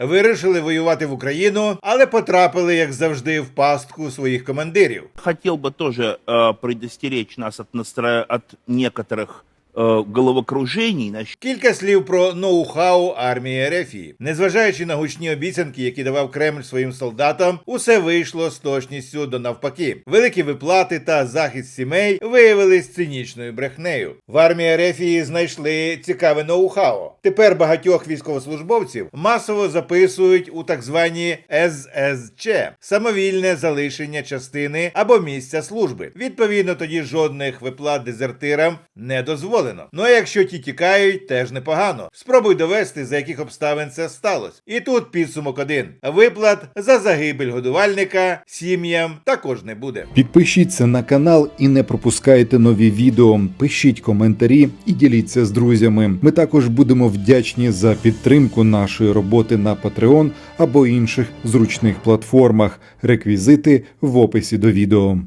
вирішили воювати в Україну, але потрапили, як завжди, в пастку своїх командирів. Хотел бы тоже э, предостеречь нас от, настро... от некоторых э, головокружений насчет Кілька слів про ноу-хау армії Ерефії. Незважаючи на гучні обіцянки, які давав Кремль своїм солдатам, усе вийшло з точністю до навпаки. Великі виплати та захист сімей виявились цинічною брехнею. В армії Ерефії знайшли цікаве ноу-хау. Тепер багатьох військовослужбовців масово записують у так звані ССЧ – самовільне залишення частини або місця служби. Відповідно, тоді жодних виплат дезертирам не дозволено. Ну а якщо ті тікають, теж непогано. Спробуй довести, за яких обставин це сталося. І тут підсумок один: виплат за загибель годувальника сім'ям також не буде. Підпишіться на канал і не пропускайте нові відео. Пишіть коментарі і діліться з друзями. Ми також будемо вдячні за підтримку нашої роботи на Patreon або інших зручних платформах. Реквізити в описі до відео.